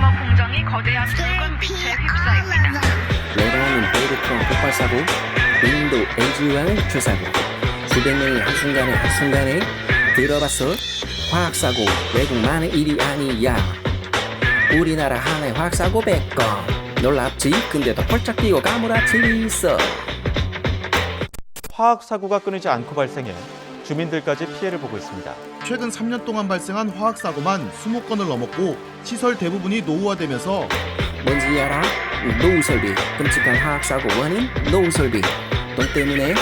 공정이 거대한 붉은 빛에 휩싸입니다. 레바논 베이르트론 폭발사고, 인도 LG유황 주사고, 수백 명이 한순간에 한순간에 들어봤어? 화학사고 외국만의 일이 아니야. 우리나라 하나의 화학사고 100건. 놀랍지? 근데도 펄쩍 뛰고 가물아치 있어. 화학 사고가 끊이지 않고 발생해 주민들까지 피해를 보고 있습니다. 최근 3년 동안 발생한 화학 사고만 20건을 넘었고 시설 대부분이 노후화되면서 뭔지 알아? 노후 설비. 끔찍한 화학 사고 원인 노후 설비. 돈 때문에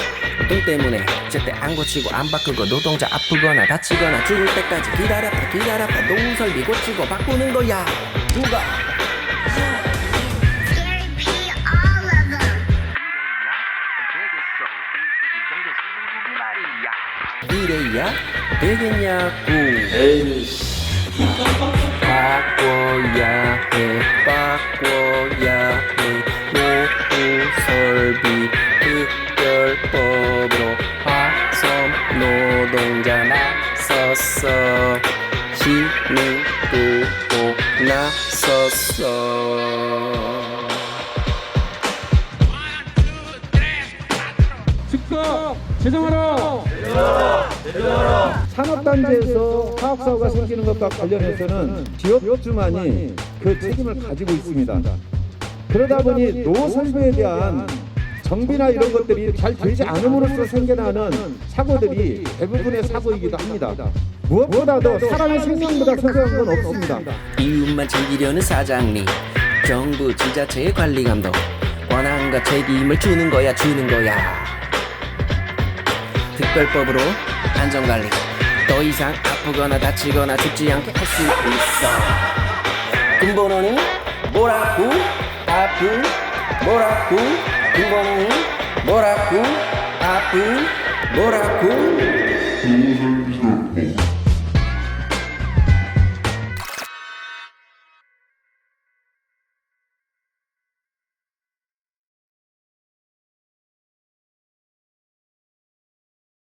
돈 때문에 제때 안 고치고 안 바꾸고 노동자 아프거나 다치거나 죽을 때까지 기다렸다 기다렸다 노후 설비 고치고 바꾸는 거야. 누가? 이래야 되겠냐고. 바꿔야 해, 바꿔야 해. 노후 설비 특별법으로 화성 노동자 나섰어. 시민도 꼭 나섰어. 즉각 제정하라. 산업단지에서 화학사고가 생기는 것과 관련해서는 지역주만이 그 책임을 가지고 있습니다. 그러다 보니 노설비에 대한 정비나 이런 것들이 잘 되지 않음으로써 생겨나는 사고들이 대부분의 사고이기도 합니다. 무엇보다도 사람의 생명보다 소중한 건 없습니다. 이웃만 챙기려는 사장님 정부 지자체의 관리 감독 권한과 책임을 주는 거야 주는 거야 특별법으로 안전관리. 더 이상 아프거나 다치거나 죽지 않게 할 수 있어. 근본원이 뭐라고? 아픈 뭐라고? 근본원이 뭐라고? 아픈 뭐라고